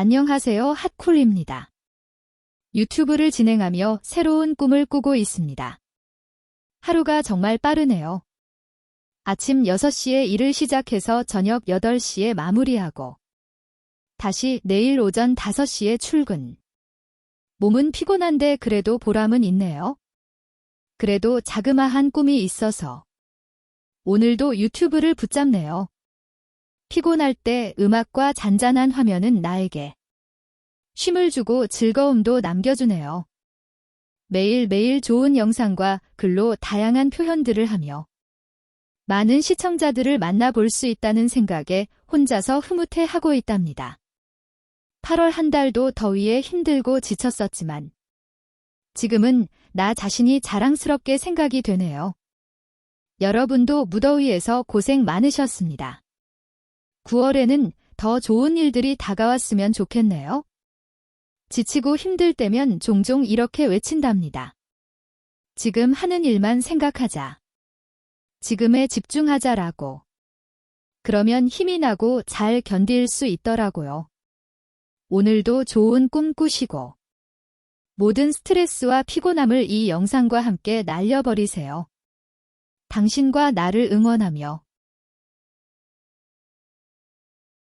안녕하세요. 핫쿨입니다. 유튜브를 진행하며 새로운 꿈을 꾸고 있습니다. 하루가 정말 빠르네요. 아침 6시에 일을 시작해서 저녁 8시에 마무리하고 다시 내일 오전 5시에 출근. 몸은 피곤한데 그래도 보람은 있네요. 그래도 자그마한 꿈이 있어서 오늘도 유튜브를 붙잡네요. 피곤할 때 음악과 잔잔한 화면은 나에게 쉼을 주고 즐거움도 남겨주네요. 매일매일 좋은 영상과 글로 다양한 표현들을 하며 많은 시청자들을 만나볼 수 있다는 생각에 혼자서 흐뭇해 하고 있답니다. 8월 한 달도 더위에 힘들고 지쳤었지만 지금은 나 자신이 자랑스럽게 생각이 되네요. 여러분도 무더위에서 고생 많으셨습니다. 9월에는 더 좋은 일들이 다가왔으면 좋겠네요. 지치고 힘들 때면 종종 이렇게 외친답니다. 지금 하는 일만 생각하자. 지금에 집중하자라고. 그러면 힘이 나고 잘 견딜 수 있더라고요. 오늘도 좋은 꿈 꾸시고 모든 스트레스와 피곤함을 이 영상과 함께 날려버리세요. 당신과 나를 응원하며